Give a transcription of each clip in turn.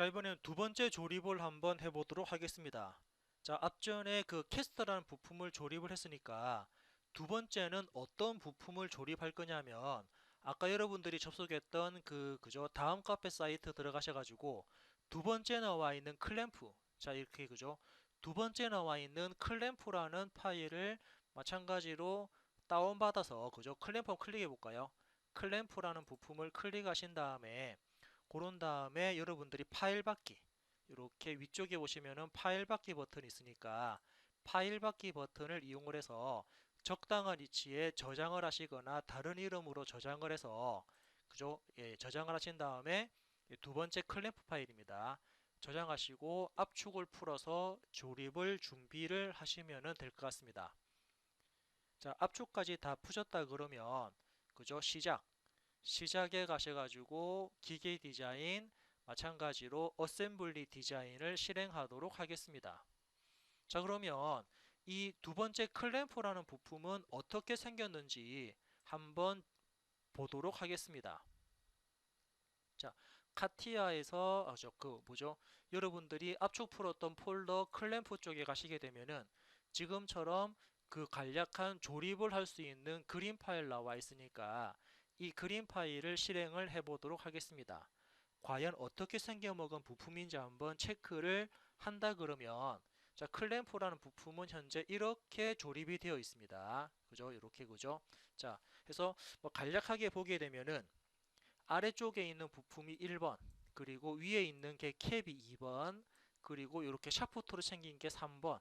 자 이번에는 두 번째 조립을 한번 해보도록 하겠습니다. 자 앞전에 그 캐스터라는 부품을 조립을 했으니까 두 번째는 어떤 부품을 조립할 거냐면 아까 여러분들이 접속했던 그 그죠 다음 카페 사이트 들어가셔 가지고 두 번째 나와 있는 클램프 자 이렇게 그죠 두 번째 나와 있는 클램프라는 파일을 마찬가지로 다운받아서 그죠 클램프 클릭해 볼까요 클램프라는 부품을 클릭하신 다음에 그런 다음에 여러분들이 파일 받기 이렇게 위쪽에 보시면은 파일 받기 버튼이 있으니까 파일 받기 버튼을 이용을 해서 적당한 위치에 저장을 하시거나 다른 이름으로 저장을 해서 그죠? 예, 저장을 하신 다음에 두 번째 클램프 파일입니다. 저장하시고 압축을 풀어서 조립을 준비를 하시면 될 것 같습니다. 자, 압축까지 다 푸셨다 그러면 그죠? 시작. 시작에 가셔가지고 기계 디자인 마찬가지로 어셈블리 디자인을 실행하도록 하겠습니다. 자 그러면 이 두 번째 클램프라는 부품은 어떻게 생겼는지 한번 보도록 하겠습니다. 자 카티아에서 아, 저그 뭐죠? 여러분들이 압축 풀었던 폴더 클램프 쪽에 가시게 되면은 지금처럼 그 간략한 조립을 할 수 있는 그림 파일 나와 있으니까 이 그림 파일을 실행을 해 보도록 하겠습니다. 과연 어떻게 생겨먹은 부품인지 한번 체크를 한다 그러면 자 클램프라는 부품은 현재 이렇게 조립이 되어 있습니다. 그죠? 이렇게 그죠? 자, 그래서 뭐 간략하게 보게 되면은 아래쪽에 있는 부품이 1번, 그리고 위에 있는 게 캡이 2번, 그리고 이렇게 샤프트로 생긴 게 3번,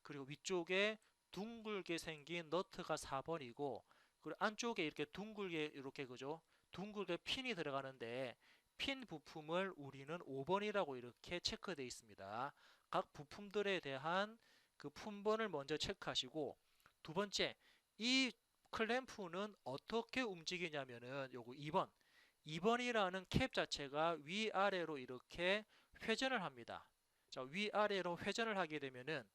그리고 위쪽에 둥글게 생긴 너트가 4번이고, 그리고 안쪽에 이렇게 둥글게 이렇게 그죠? 둥글게 핀이 들어가는데 핀 부품을 우리는 5번이라고 이렇게 체크되어 있습니다. 각 부품들에 대한 그 품번을 먼저 체크하시고 두 번째 이 클램프는 어떻게 움직이냐면은 요거 2번 2번이라는 캡 자체가 위아래로 이렇게 회전을 합니다. 자, 위아래로 회전을 하게 되면은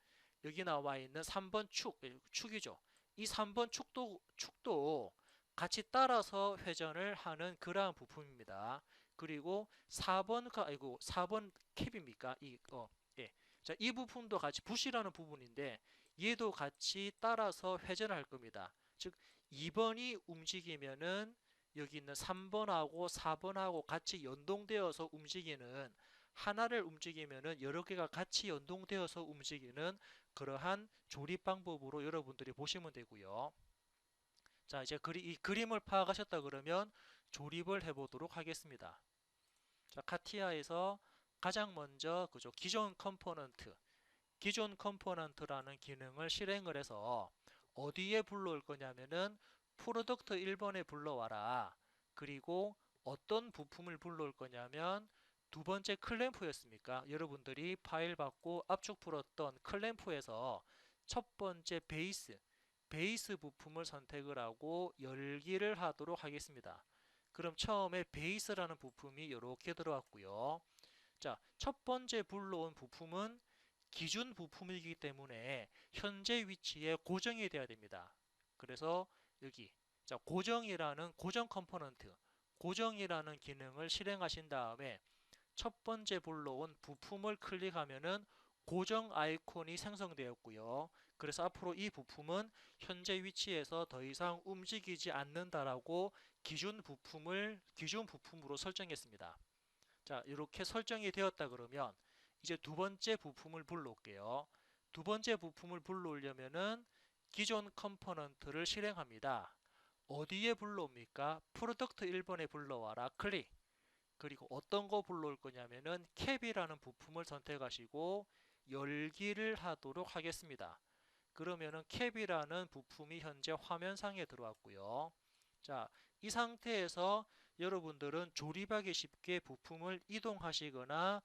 여기 나와 있는 3번 축, 예, 축이죠. 이 3번 축도 축도 같이 따라서 회전을 하는 그러한 부품입니다. 그리고 4번 아이고 4번 캡입니까? 이 어, 예. 자, 이 부품도 같이 부시라는 부분인데 얘도 같이 따라서 회전을 할 겁니다. 즉 2번이 움직이면은 여기 있는 3번하고 4번하고 같이 연동되어서 움직이는 하나를 움직이면은 여러 개가 같이 연동되어서 움직이는 그러한 조립 방법으로 여러분들이 보시면 되고요. 자, 이제 그리, 이 그림을 파악하셨다 그러면 조립을 해보도록 하겠습니다. 자, 카티아에서 가장 먼저 그죠 기존 컴포넌트, 기존 컴포넌트라는 기능을 실행을 해서 어디에 불러올 거냐면은 프로덕트 1번에 불러와라. 그리고 어떤 부품을 불러올 거냐면 두 번째 클램프였습니까? 여러분들이 파일 받고 압축 풀었던 클램프에서 첫 번째 베이스, 베이스 부품을 선택을 하고 열기를 하도록 하겠습니다. 그럼 처음에 베이스라는 부품이 이렇게 들어왔고요. 자, 첫 번째 불러온 부품은 기준 부품이기 때문에 현재 위치에 고정이 되어야 됩니다. 그래서 여기 자, 고정이라는 고정 컴포넌트, 고정이라는 기능을 실행하신 다음에 첫 번째 불러온 부품을 클릭하면은 고정 아이콘이 생성되었고요. 그래서 앞으로 이 부품은 현재 위치에서 더 이상 움직이지 않는다라고 기준 부품을 기준 부품으로 설정했습니다. 자, 이렇게 설정이 되었다 그러면 이제 두 번째 부품을 불러올게요. 두 번째 부품을 불러오려면은 기존 컴포넌트를 실행합니다. 어디에 불러옵니까? 프로덕트 1번에 불러와라. 클릭. 그리고 어떤 거 불러올 거냐면은 캡이라는 부품을 선택하시고 열기를 하도록 하겠습니다. 그러면은 캡이라는 부품이 현재 화면상에 들어왔고요. 자, 이 상태에서 여러분들은 조립하기 쉽게 부품을 이동하시거나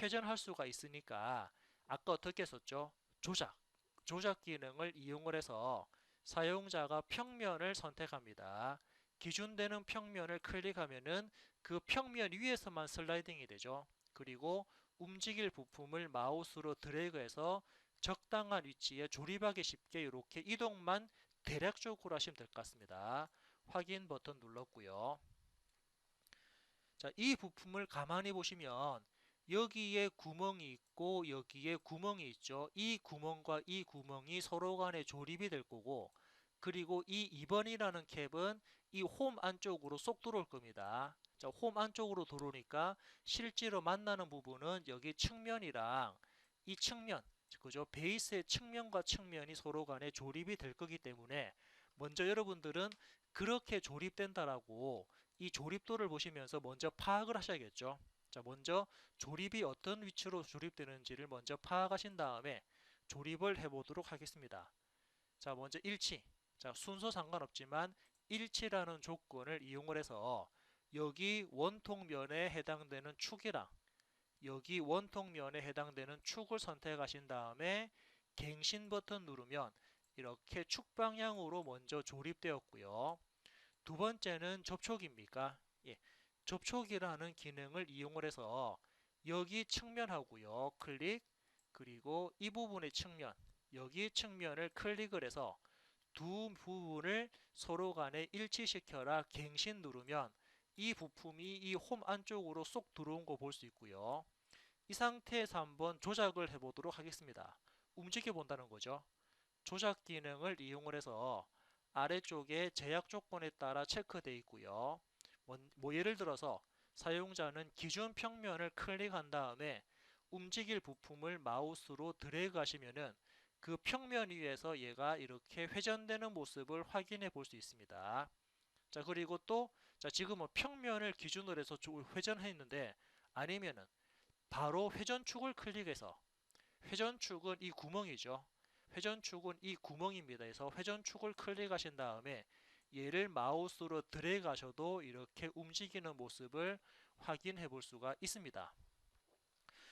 회전할 수가 있으니까 아까 어떻게 썼죠? 조작. 조작 기능을 이용을 해서 사용자가 평면을 선택합니다. 기준되는 평면을 클릭하면은 그 평면 위에서만 슬라이딩이 되죠. 그리고 움직일 부품을 마우스로 드래그해서 적당한 위치에 조립하기 쉽게 이렇게 이동만 대략적으로 하시면 될 것 같습니다. 확인 버튼 눌렀고요. 자, 이 부품을 가만히 보시면 여기에 구멍이 있고 여기에 구멍이 있죠. 이 구멍과 이 구멍이 서로 간에 조립이 될 거고 그리고 이 2번이라는 캡은 이 홈 안쪽으로 쏙 들어올 겁니다. 자, 홈 안쪽으로 들어오니까 실제로 만나는 부분은 여기 측면이랑 이 측면, 그죠? 베이스의 측면과 측면이 서로 간에 조립이 될 거기 때문에 먼저 여러분들은 그렇게 조립된다라고 이 조립도를 보시면서 먼저 파악을 하셔야겠죠. 자, 먼저 조립이 어떤 위치로 조립되는지를 먼저 파악하신 다음에 조립을 해보도록 하겠습니다. 자, 먼저 일치. 자, 순서 상관없지만 일치라는 조건을 이용을 해서 여기 원통면에 해당되는 축이랑 여기 원통면에 해당되는 축을 선택하신 다음에 갱신 버튼 누르면 이렇게 축 방향으로 먼저 조립되었고요. 두 번째는 접촉입니까? 예, 접촉이라는 기능을 이용을 해서 여기 측면하고요. 클릭 그리고 이 부분의 측면 여기 측면을 클릭을 해서 두 부분을 서로 간에 일치시켜라 갱신 누르면 이 부품이 이 홈 안쪽으로 쏙 들어온 거 볼 수 있고요. 이 상태에서 한번 조작을 해보도록 하겠습니다. 움직여 본다는 거죠. 조작 기능을 이용을 해서 아래쪽에 제약 조건에 따라 체크되어 있고요. 뭐, 뭐 예를 들어서 사용자는 기준 평면을 클릭한 다음에 움직일 부품을 마우스로 드래그 하시면은 그 평면 위에서 얘가 이렇게 회전되는 모습을 확인해 볼 수 있습니다. 자 그리고 또 자 지금은 평면을 기준으로 해서 회전했는데 아니면은 바로 회전축을 클릭해서 회전축은 이 구멍이죠. 회전축은 이 구멍입니다. 그래서 회전축을 클릭하신 다음에 얘를 마우스로 드래그 하셔도 이렇게 움직이는 모습을 확인해 볼 수가 있습니다.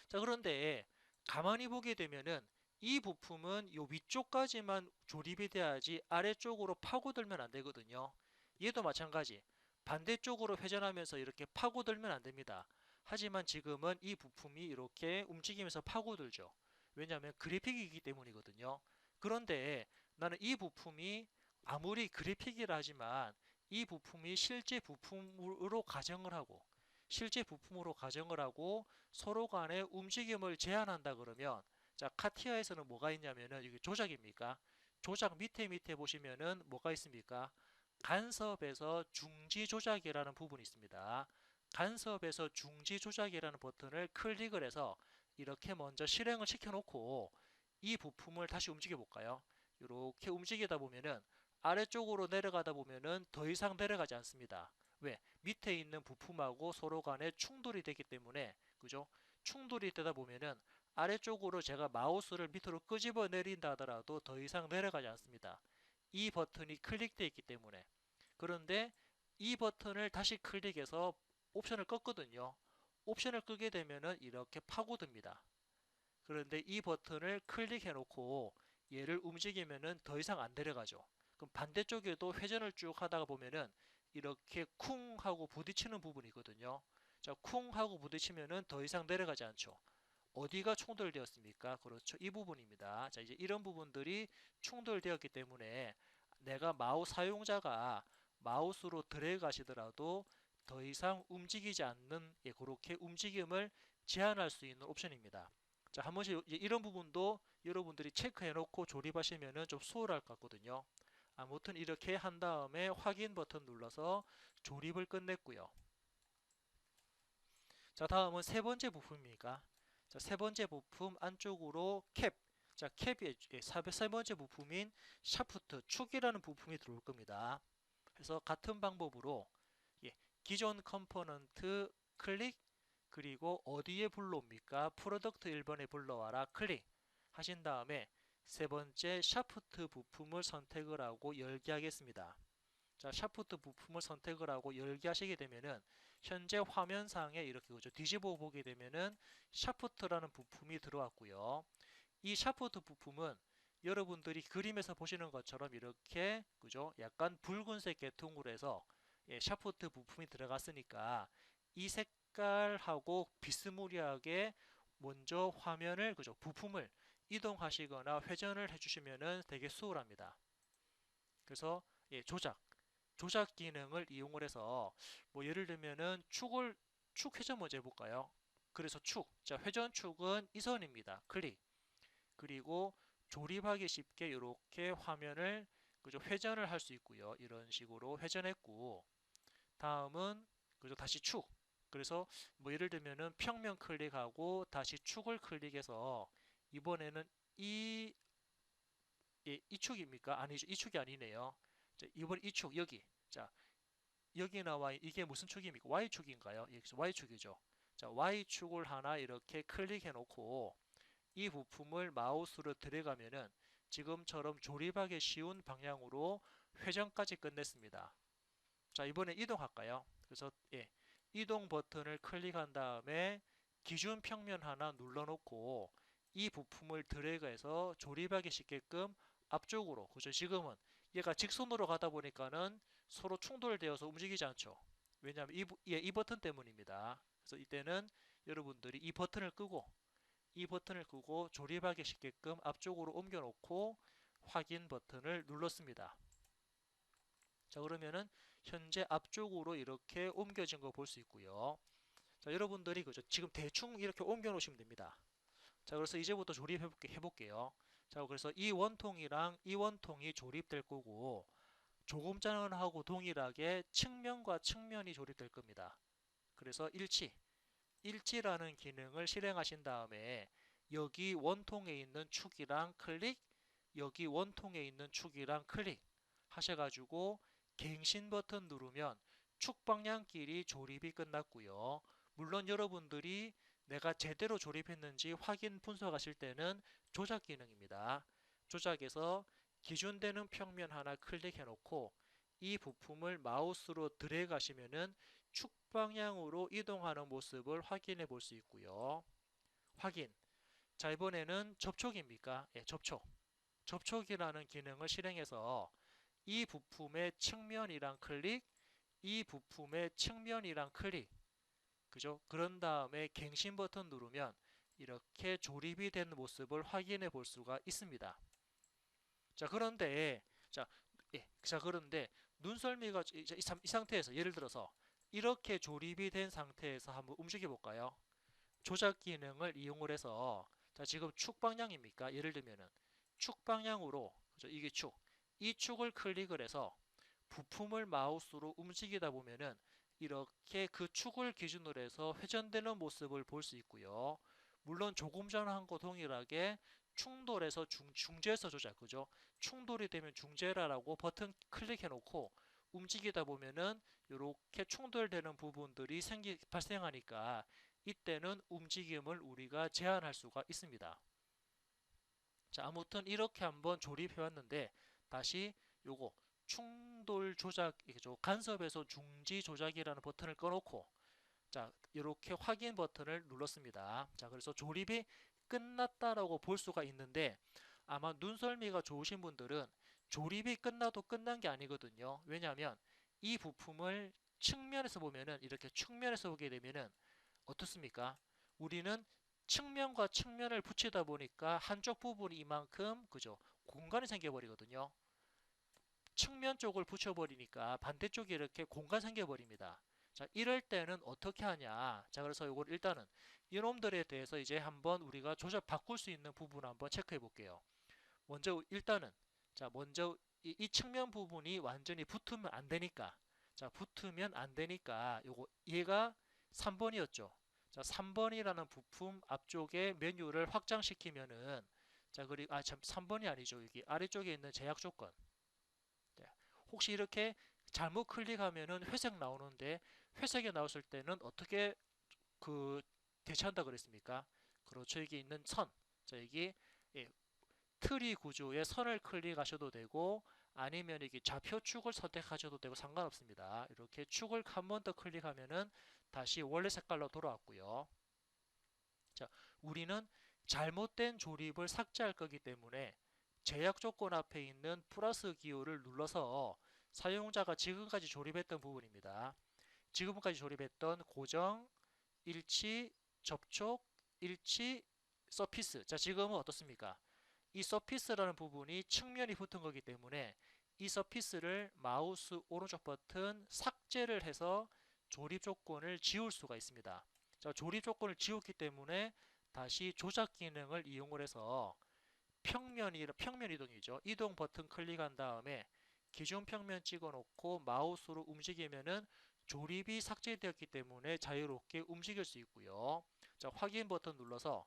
자 그런데 가만히 보게 되면은 이 부품은 요 위쪽까지만 조립이 돼야지 아래쪽으로 파고들면 안 되거든요. 얘도 마찬가지. 반대쪽으로 회전하면서 이렇게 파고들면 안 됩니다. 하지만 지금은 이 부품이 이렇게 움직이면서 파고들죠. 왜냐하면 그래픽이기 때문이거든요. 그런데 나는 이 부품이 아무리 그래픽이라 하지만 이 부품이 실제 부품으로 가정을 하고 실제 부품으로 가정을 하고 서로 간의 움직임을 제한한다 그러면 자 카티아에서는 뭐가 있냐면은 이게 조작입니까? 조작 밑에 밑에 보시면은 뭐가 있습니까? 간섭에서 중지 조작이라는 부분이 있습니다. 간섭에서 중지 조작이라는 버튼을 클릭을 해서 이렇게 먼저 실행을 시켜 놓고 이 부품을 다시 움직여 볼까요? 이렇게 움직이다 보면은 아래쪽으로 내려가다 보면은 더 이상 내려가지 않습니다. 왜? 밑에 있는 부품하고 서로 간에 충돌이 되기 때문에 그죠? 충돌이 되다 보면은 아래쪽으로 제가 마우스를 밑으로 끄집어 내린다 하더라도 더 이상 내려가지 않습니다. 이 버튼이 클릭되어 있기 때문에 그런데 이 버튼을 다시 클릭해서 옵션을 껐거든요. 옵션을 끄게 되면은 이렇게 파고듭니다. 그런데 이 버튼을 클릭해 놓고 얘를 움직이면은 더 이상 안 내려가죠. 그럼 반대쪽에도 회전을 쭉 하다가 보면은 이렇게 쿵 하고 부딪히는 부분이거든요. 자, 쿵 하고 부딪히면은 더 이상 내려가지 않죠. 어디가 충돌되었습니까? 그렇죠. 이 부분입니다. 자, 이제 이런 부분들이 충돌되었기 때문에 내가 마우스 사용자가 마우스로 드래그 하시더라도 더 이상 움직이지 않는 예, 그렇게 움직임을 제한할 수 있는 옵션입니다. 자, 한 번씩 이런 부분도 여러분들이 체크해 놓고 조립하시면은 좀 수월할 것 같거든요. 아무튼 이렇게 한 다음에 확인 버튼 눌러서 조립을 끝냈고요. 자, 다음은 세 번째 부품입니까? 자, 세 번째 부품 안쪽으로 캡. 자, 캡이 예, 세 번째 부품인 샤프트, 축이라는 부품이 들어올 겁니다. 그래서 같은 방법으로 예, 기존 컴포넌트 클릭 그리고 어디에 불러옵니까? 프로덕트 1번에 불러와라 클릭 하신 다음에 세 번째 샤프트 부품을 선택을 하고 열기 하겠습니다. 자, 샤프트 부품을 선택을 하고 열기 하시게 되면은 현재 화면상에 이렇게 그죠 뒤집어 보게 되면은 샤프트라는 부품이 들어왔고요. 이 샤프트 부품은 여러분들이 그림에서 보시는 것처럼 이렇게 그죠 약간 붉은색 계통으로 해서 예, 샤프트 부품이 들어갔으니까 이 색깔하고 비스무리하게 먼저 화면을 그죠 부품을 이동하시거나 회전을 해주시면은 되게 수월합니다. 그래서 예, 조작 조작 기능을 이용을 해서 뭐 예를 들면은 축을 축 회전 먼저 해볼까요? 그래서 축. 자, 회전축은 이 선입니다. 클릭. 그리고 조립하기 쉽게 이렇게 화면을 그죠 회전을 할 수 있고요. 이런 식으로 회전했고 다음은 그죠 다시 축. 그래서 뭐 예를 들면은 평면 클릭하고 다시 축을 클릭해서 이번에는 이 예, 이 축입니까? 아니죠. 이 축이 아니네요. 자, 이번 이 축 여기. 자, 여기 나와 이게 무슨 축입니까? Y축인가요? 예, Y축이죠. 자, Y축을 하나 이렇게 클릭해 놓고 이 부품을 마우스로 들어가면은 지금처럼 조립하기 쉬운 방향으로 회전까지 끝냈습니다. 자, 이번에 이동할까요? 그래서 예, 이동 버튼을 클릭한 다음에 기준 평면 하나 눌러놓고 이 부품을 드래그해서 조립하기 쉽게끔 앞쪽으로 그죠? 지금은 얘가 직선으로 가다 보니까는 서로 충돌되어서 움직이지 않죠. 왜냐하면 이, 부- 예, 이 버튼 때문입니다. 그래서 이때는 여러분들이 이 버튼을 끄고 이 버튼을 끄고 조립하기 쉽게끔 앞쪽으로 옮겨 놓고 확인 버튼을 눌렀습니다. 자 그러면은 현재 앞쪽으로 이렇게 옮겨진 거 볼 수 있고요. 자 여러분들이 그죠 지금 대충 이렇게 옮겨 놓으시면 됩니다. 자 그래서 이제부터 조립해 볼게 해볼게요. 자 그래서 이 원통이랑 이 원통이 조립될 거고 조금 전하고 동일하게 측면과 측면이 조립될 겁니다. 그래서 일치 일치라는 기능을 실행하신 다음에 여기 원통에 있는 축이랑 클릭 여기 원통에 있는 축이랑 클릭 하셔가지고 갱신 버튼 누르면 축 방향끼리 조립이 끝났고요. 물론 여러분들이 내가 제대로 조립했는지 확인 분석하실 때는 조작 기능입니다. 조작에서 기준되는 평면 하나 클릭해 놓고 이 부품을 마우스로 드래그 하시면은 축 방향으로 이동하는 모습을 확인해 볼 수 있고요. 확인. 자, 이번에는 접촉입니까? 예, 접촉. 접촉이라는 기능을 실행해서 이 부품의 측면이랑 클릭, 이 부품의 측면이랑 클릭. 그죠? 그런 다음에 갱신 버튼 누르면 이렇게 조립이 된 모습을 확인해 볼 수가 있습니다. 자, 그런데 자, 예, 자 그런데 눈썰미가 이, 이 상태에서 예를 들어서 이렇게 조립이 된 상태에서 한번 움직여 볼까요? 조작 기능을 이용을 해서 자 지금 축 방향입니까? 예를 들면은 축 방향으로 그죠? 이게 축. 이 축을 클릭을 해서 부품을 마우스로 움직이다 보면은 이렇게 그 축을 기준으로 해서 회전되는 모습을 볼 수 있고요. 물론 조금 전 한 거 동일하게 충돌해서 중, 중재에서 조작 그죠? 충돌이 되면 중재라라고 버튼 클릭해 놓고 움직이다 보면은 이렇게 충돌되는 부분들이 생기 발생하니까 이때는 움직임을 우리가 제한할 수가 있습니다. 자, 아무튼 이렇게 한번 조립해 왔는데 다시 요거 충돌 조작이죠. 간섭에서 중지 조작이라는 버튼을 꺼놓고 자, 이렇게 확인 버튼을 눌렀습니다. 자, 그래서 조립이 끝났다라고 볼 수가 있는데 아마 눈썰미가 좋으신 분들은 조립이 끝나도 끝난 게 아니거든요. 왜냐하면 이 부품을 측면에서 보면은 이렇게 측면에서 보게 되면은 어떻습니까? 우리는 측면과 측면을 붙이다 보니까 한쪽 부분이 이만큼 그죠? 공간이 생겨버리거든요. 측면 쪽을 붙여버리니까 반대쪽에 이렇게 공간 생겨버립니다. 자, 이럴 때는 어떻게 하냐? 자, 그래서 이걸 일단은 이놈들에 대해서 이제 한번 우리가 조작 바꿀 수 있는 부분 한번 체크해 볼게요. 먼저 일단은 자, 먼저 이, 이 측면 부분이 완전히 붙으면 안 되니까 자, 붙으면 안 되니까 요거 얘가 3번이었죠. 자, 3번이라는 부품 앞쪽에 메뉴를 확장시키면은 자, 그리고 아, 참 3번이 아니죠. 여기 아래쪽에 있는 제약 조건. 네. 혹시 이렇게 잘못 클릭하면은 회색 나오는데 회색이 나왔을 때는 어떻게 그 대처한다 그랬습니까? 그렇죠. 여기 있는 선. 자, 여기 예, 트리 구조의 선을 클릭하셔도 되고 아니면 이게 좌표축을 선택하셔도 되고 상관없습니다. 이렇게 축을 한 번 더 클릭하면은 다시 원래 색깔로 돌아왔고요. 자, 우리는 잘못된 조립을 삭제할 거기 때문에 제약 조건 앞에 있는 플러스 기호를 눌러서 사용자가 지금까지 조립했던 부분입니다. 지금까지 조립했던 고정, 일치, 접촉, 일치, 서피스. 자, 지금은 어떻습니까? 이 서피스라는 부분이 측면이 붙은 거기 때문에 이 서피스를 마우스 오른쪽 버튼 삭제를 해서 조립 조건을 지울 수가 있습니다. 자, 조립 조건을 지웠기 때문에 다시 조작 기능을 이용을 해서 평면이 평면 이동이죠. 이동 버튼 클릭한 다음에 기존 평면 찍어 놓고 마우스로 움직이면은 조립이 삭제되었기 때문에 자유롭게 움직일 수 있고요. 자, 확인 버튼 눌러서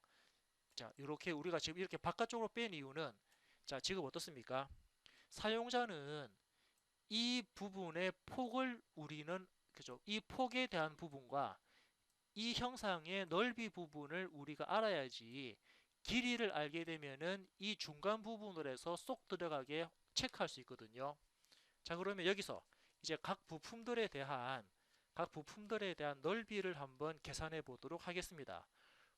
자, 이렇게 우리가 지금 이렇게 바깥쪽으로 뺀 이유는 자, 지금 어떻습니까? 사용자는 이 부분의 폭을 우리는 그죠? 이 폭에 대한 부분과 이 형상의 넓이 부분을 우리가 알아야지 길이를 알게 되면은 이 중간 부분을 해서 쏙 들어가게 체크할 수 있거든요. 자, 그러면 여기서 이제 각 부품들에 대한 각 부품들에 대한 넓이를 한번 계산해 보도록 하겠습니다.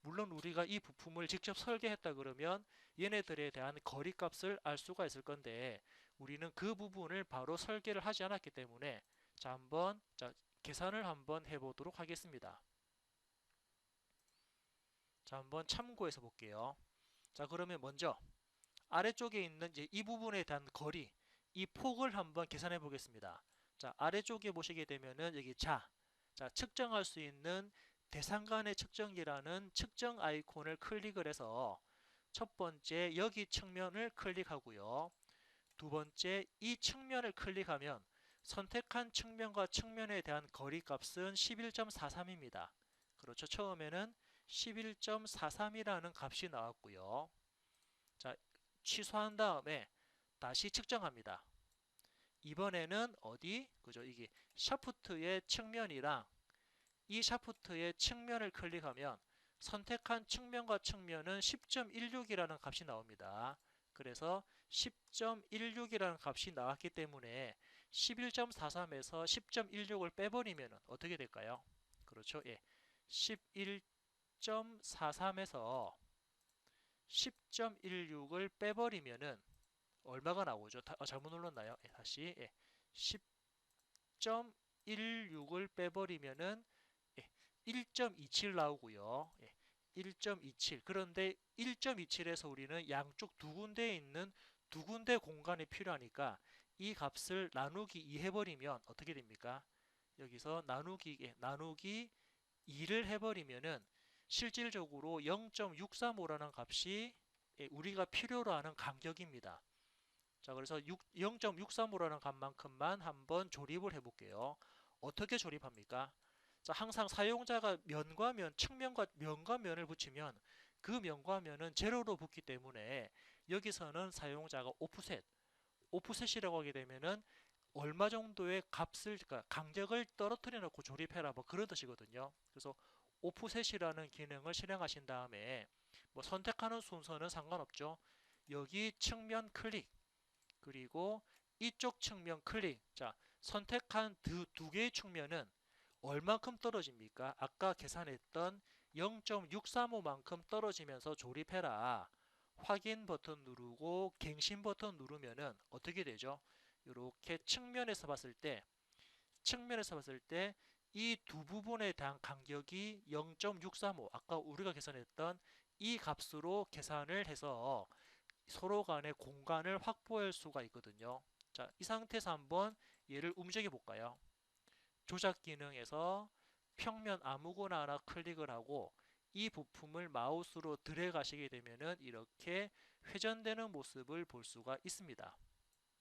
물론 우리가 이 부품을 직접 설계했다 그러면 얘네들에 대한 거리 값을 알 수가 있을 건데 우리는 그 부분을 바로 설계를 하지 않았기 때문에 자 한번 자 계산을 한번 해보도록 하겠습니다. 자 한번 참고해서 볼게요. 자 그러면 먼저 아래쪽에 있는 이제 이 부분에 대한 거리 이 폭을 한번 계산해 보겠습니다. 자 아래쪽에 보시게 되면은 여기 자, 자 측정할 수 있는 대상 간의 측정기라는 측정 아이콘을 클릭을 해서 첫 번째 여기 측면을 클릭하고요. 두 번째 이 측면을 클릭하면 선택한 측면과 측면에 대한 거리 값은 11.43입니다. 그렇죠. 처음에는 11.43이라는 값이 나왔고요. 자, 취소한 다음에 다시 측정합니다. 이번에는 어디? 그죠? 이게 샤프트의 측면이랑 이 샤프트의 측면을 클릭하면 선택한 측면과 측면은 10.16이라는 값이 나옵니다. 그래서 10.16이라는 값이 나왔기 때문에 11.43에서 10.16을 빼버리면 어떻게 될까요? 그렇죠. 예. 11.43에서 10.16을 빼버리면은 얼마가 나오죠? 다, 어, 잘못 눌렀나요? 예, 다시 예. 10.16을 빼버리면은 1.27 나오고요. 예, 1.27 그런데 1.27에서 우리는 양쪽 두 군데에 있는 두 군데 공간이 필요하니까 이 값을 나누기 2 해버리면 어떻게 됩니까? 여기서 나누기 예, 나누기 2를 해버리면은 실질적으로 0.635라는 값이 예, 우리가 필요로 하는 간격입니다. 자 그래서 0.635라는 값만큼만 한번 조립을 해 볼게요. 어떻게 조립합니까? 자, 항상 사용자가 면과 면, 측면과 면과 면을 붙이면 그 면과 면은 제로로 붙기 때문에 여기서는 사용자가 오프셋, 오프셋이라고 하게 되면은 얼마 정도의 값을, 그러니까 간격을 떨어뜨려 놓고 조립해라 뭐 그런 뜻이거든요. 그래서 오프셋이라는 기능을 실행하신 다음에 뭐 선택하는 순서는 상관없죠. 여기 측면 클릭 그리고 이쪽 측면 클릭. 자, 선택한 두, 두 개의 측면은 얼만큼 떨어집니까? 아까 계산했던 0.635만큼 떨어지면서 조립해라. 확인 버튼 누르고 갱신 버튼 누르면은 어떻게 되죠? 이렇게 측면에서 봤을 때 측면에서 봤을 때 이 두 부분에 대한 간격이 0.635 아까 우리가 계산했던 이 값으로 계산을 해서 서로 간의 공간을 확보할 수가 있거든요. 자, 이 상태에서 한번 얘를 움직여 볼까요? 조작 기능에서 평면 아무거나 하나 클릭을 하고 이 부품을 마우스로 들어가시게 되면은 이렇게 회전되는 모습을 볼 수가 있습니다.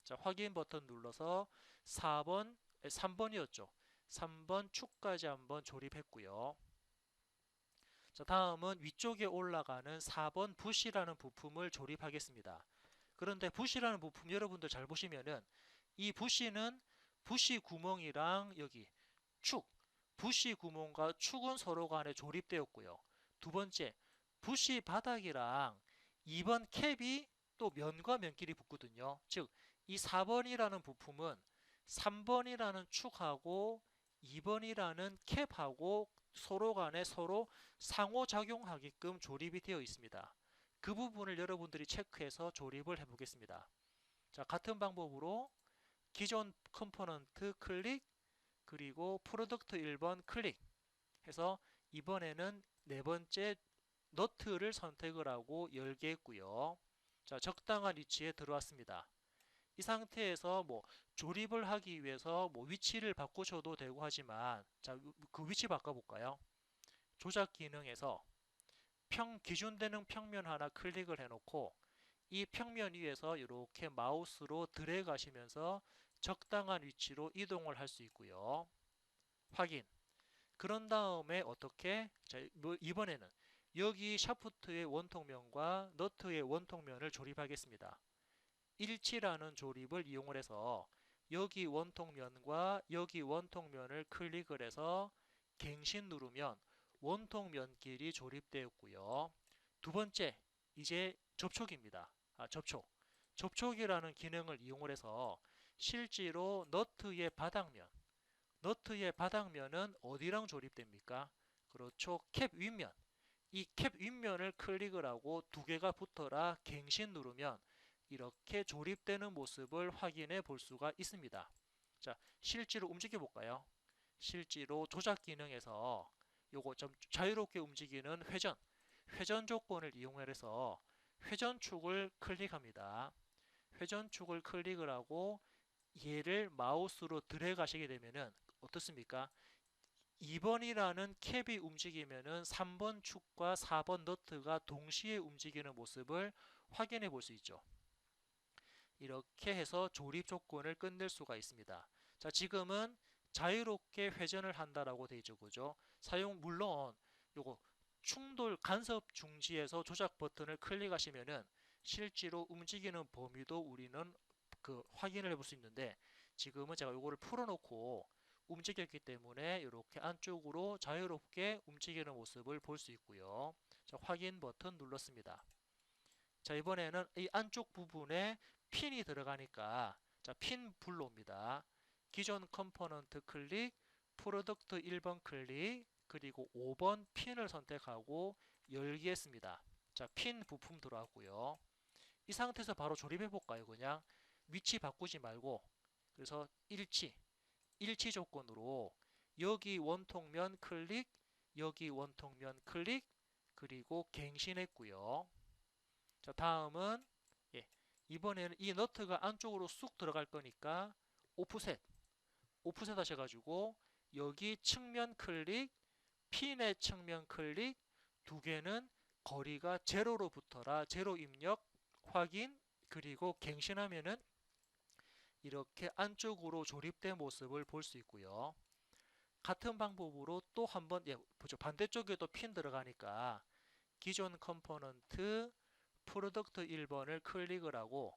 자, 확인 버튼 눌러서 4번, 3번이었죠. 3번 축까지 한번 조립했고요. 자, 다음은 위쪽에 올라가는 4번 붓이라는 부품을 조립하겠습니다. 그런데 붓이라는 부품 여러분들 잘 보시면은 이 붓이는 붓이 구멍이랑 여기 축, 부시 구멍과 축은 서로 간에 조립되었고요. 두 번째, 부시 바닥이랑 2번 캡이 또 면과 면끼리 붙거든요. 즉, 이 4번이라는 부품은 3번이라는 축하고 2번이라는 캡하고 서로 간에 서로 상호작용하게끔 조립이 되어 있습니다. 그 부분을 여러분들이 체크해서 조립을 해보겠습니다. 자, 같은 방법으로 기존 컴포넌트 클릭, 그리고 프로덕트 1번 클릭 해서 이번에는 네 번째 너트를 선택을 하고 열게 했고요. 자, 적당한 위치에 들어왔습니다. 이 상태에서 뭐 조립을 하기 위해서 뭐 위치를 바꾸셔도 되고 하지만 자, 그 위치 바꿔 볼까요? 조작 기능에서 평 기준되는 평면 하나 클릭을 해놓고 이 평면 위에서 이렇게 마우스로 드래그 하시면서 적당한 위치로 이동을 할 수 있고요. 확인. 그런 다음에 어떻게? 자, 뭐 이번에는 여기 샤프트의 원통면과 너트의 원통면을 조립하겠습니다. 일치라는 조립을 이용을 해서 여기 원통면과 여기 원통면을 클릭을 해서 갱신 누르면 원통면끼리 조립되었고요. 두 번째, 이제 접촉입니다. 아, 접촉. 접촉이라는 기능을 이용을 해서 실제로 너트의 바닥면, 너트의 바닥면은 어디랑 조립됩니까? 그렇죠. 캡 윗면. 이 캡 윗면을 클릭을 하고 두 개가 붙어라 갱신 누르면 이렇게 조립되는 모습을 확인해 볼 수가 있습니다. 자, 실제로 움직여 볼까요? 실제로 조작 기능에서 요거 좀 자유롭게 움직이는 회전, 회전 조건을 이용해서 회전축을 클릭합니다. 회전축을 클릭을 하고 얘를 마우스로 드래그 하시게 되면은 어떻습니까? 2번이라는 캡이 움직이면은 3번 축과 4번 너트가 동시에 움직이는 모습을 확인해 볼 수 있죠. 이렇게 해서 조립 조건을 끝낼 수가 있습니다. 자, 지금은 자유롭게 회전을 한다라고 되어 있죠. 그죠? 사용 물론 요거 충돌 간섭 중지에서 조작 버튼을 클릭하시면은 실제로 움직이는 범위도 우리는 그 확인을 해볼 수 있는데 지금은 제가 요거를 풀어놓고 움직였기 때문에 이렇게 안쪽으로 자유롭게 움직이는 모습을 볼 수 있고요. 자, 확인 버튼 눌렀습니다. 자, 이번에는 이 안쪽 부분에 핀이 들어가니까 자, 핀 불러옵니다. 기존 컴포넌트 클릭, 프로덕트 1번 클릭, 그리고 5번 핀을 선택하고 열기 했습니다. 자, 핀 부품 들어왔고요. 이 상태에서 바로 조립해 볼까요? 그냥 위치 바꾸지 말고 그래서 일치 일치 조건으로 여기 원통면 클릭 여기 원통면 클릭 그리고 갱신했고요. 자 다음은 예, 이번에는 이 너트가 안쪽으로 쑥 들어갈 거니까 오프셋 오프셋 하셔가지고 여기 측면 클릭 핀의 측면 클릭 두 개는 거리가 제로로 붙어라 제로 입력 확인 그리고 갱신하면은 이렇게 안쪽으로 조립된 모습을 볼 수 있고요. 같은 방법으로 또 한번 예, 보죠. 반대쪽에도 핀 들어가니까 기존 컴포넌트 프로덕트 1번을 클릭을 하고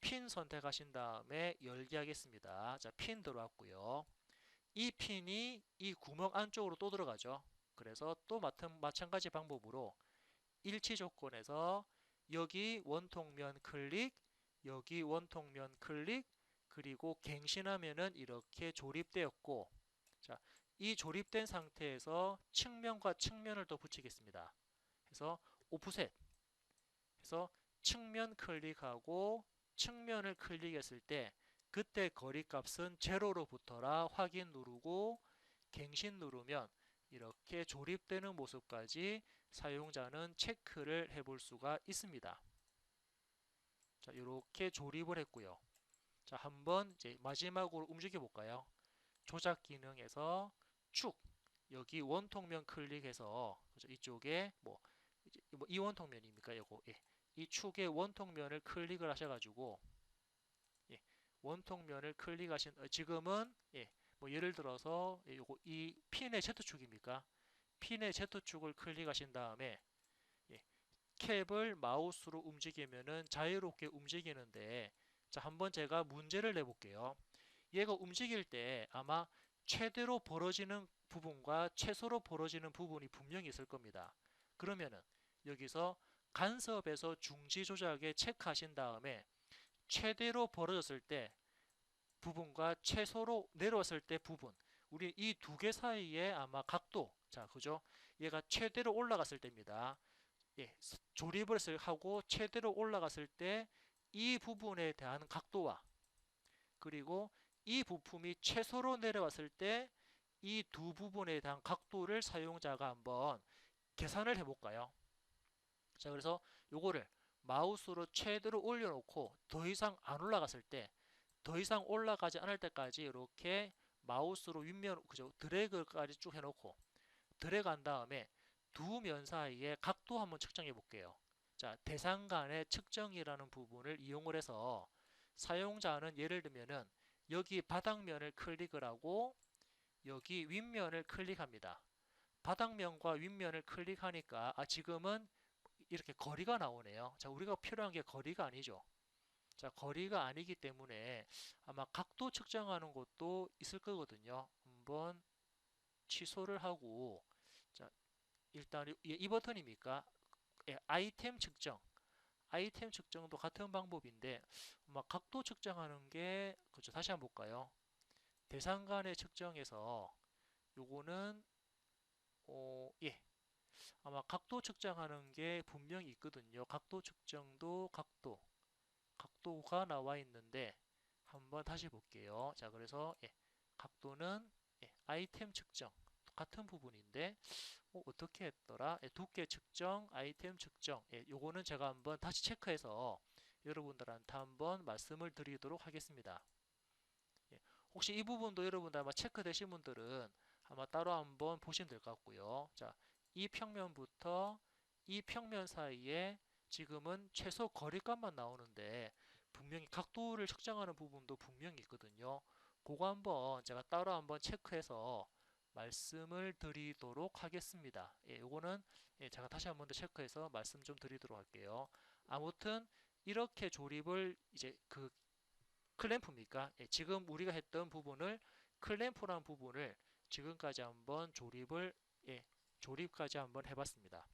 핀 선택하신 다음에 열기 하겠습니다. 자, 핀 들어왔고요. 이 핀이 이 구멍 안쪽으로 또 들어가죠. 그래서 또 마찬, 마찬가지 방법으로 일치 조건에서 여기 원통면 클릭, 여기 원통면 클릭, 그리고 갱신하면은 이렇게 조립되었고 자, 이 조립된 상태에서 측면과 측면을 또 붙이겠습니다. 그래서 오프셋 해서 측면 클릭하고 측면을 클릭했을 때 그때 거리값은 제로로 붙어라 확인 누르고 갱신 누르면 이렇게 조립되는 모습까지 사용자는 체크를 해볼 수가 있습니다. 자, 이렇게 조립을 했고요. 자, 한번 이제 마지막으로 움직여 볼까요? 조작 기능에서 축 여기 원통면 클릭해서? 이쪽에 뭐, 뭐이 원통면입니까? 요거 예. 이 축의 원통면을 클릭을 하셔가지고 예. 원통면을 클릭하신 어, 지금은 예. 뭐 예를 들어서 예, 요거 이 핀의 Z축입니까? 핀의 Z축을 클릭하신 다음에 예. 캡을 마우스로 움직이면은 자유롭게 움직이는데 자, 한번 제가 문제를 내볼게요. 얘가 움직일 때 아마 최대로 벌어지는 부분과 최소로 벌어지는 부분이 분명히 있을 겁니다. 그러면은 여기서 간섭에서 중지 조작에 체크하신 다음에 최대로 벌어졌을 때 부분과 최소로 내려왔을 때 부분 우리 이 두 개 사이에 아마 각도 자 그죠 얘가 최대로 올라갔을 때입니다 예, 조립을 하고 최대로 올라갔을 때 이 부분에 대한 각도와 그리고 이 부품이 최소로 내려왔을 때 이 두 부분에 대한 각도를 사용자가 한번 계산을 해볼까요? 자, 그래서 요거를 마우스로 최대로 올려놓고 더 이상 안 올라갔을 때, 더 이상 올라가지 않을 때까지 이렇게 마우스로 윗면, 그죠? 드래그까지 쭉 해놓고 들어간 다음에 두 면 사이의 각도 한번 측정해 볼게요. 자, 대상 간의 측정이라는 부분을 이용을 해서 사용자는 예를 들면은 여기 바닥면을 클릭을 하고 여기 윗면을 클릭합니다. 바닥면과 윗면을 클릭하니까 아 지금은 이렇게 거리가 나오네요. 자, 우리가 필요한 게 거리가 아니죠. 자, 거리가 아니기 때문에 아마 각도 측정하는 것도 있을 거거든요. 한번 취소를 하고 자, 일단 이, 이 버튼입니까? 예, 아이템 측정. 아이템 측정도 같은 방법인데 아마 각도 측정하는 게 그렇죠. 다시 한번 볼까요? 대상 간의 측정에서 요거는 어, 예. 아마 각도 측정하는 게 분명히 있거든요. 각도 측정도 각도 각도가 나와 있는데 한번 다시 볼게요. 자, 그래서 예, 각도는 예, 아이템 측정 같은 부분인데 어, 떻게 했더라? 예, 두께 측정, 아이템 측정. 예, 요거는 제가 한번 다시 체크해서 여러분들한테 한번 말씀을 드리도록 하겠습니다. 예, 혹시 이 부분도 여러분들 아마 체크되신 분들은 아마 따로 한번 보시면 될 것 같고요. 자, 이 평면부터 이 평면 사이에 지금은 최소 거리값만 나오는데 분명히 각도를 측정하는 부분도 분명히 있거든요. 그거 한번 제가 따로 한번 체크해서 말씀을 드리도록 하겠습니다. 예, 요거는 예, 제가 다시 한 번 더 체크해서 말씀 좀 드리도록 할게요. 아무튼 이렇게 조립을 이제 그 클램프입니까? 예, 지금 우리가 했던 부분을 클램프라는 부분을 지금까지 한번 조립을 예, 조립까지 한번 해봤습니다.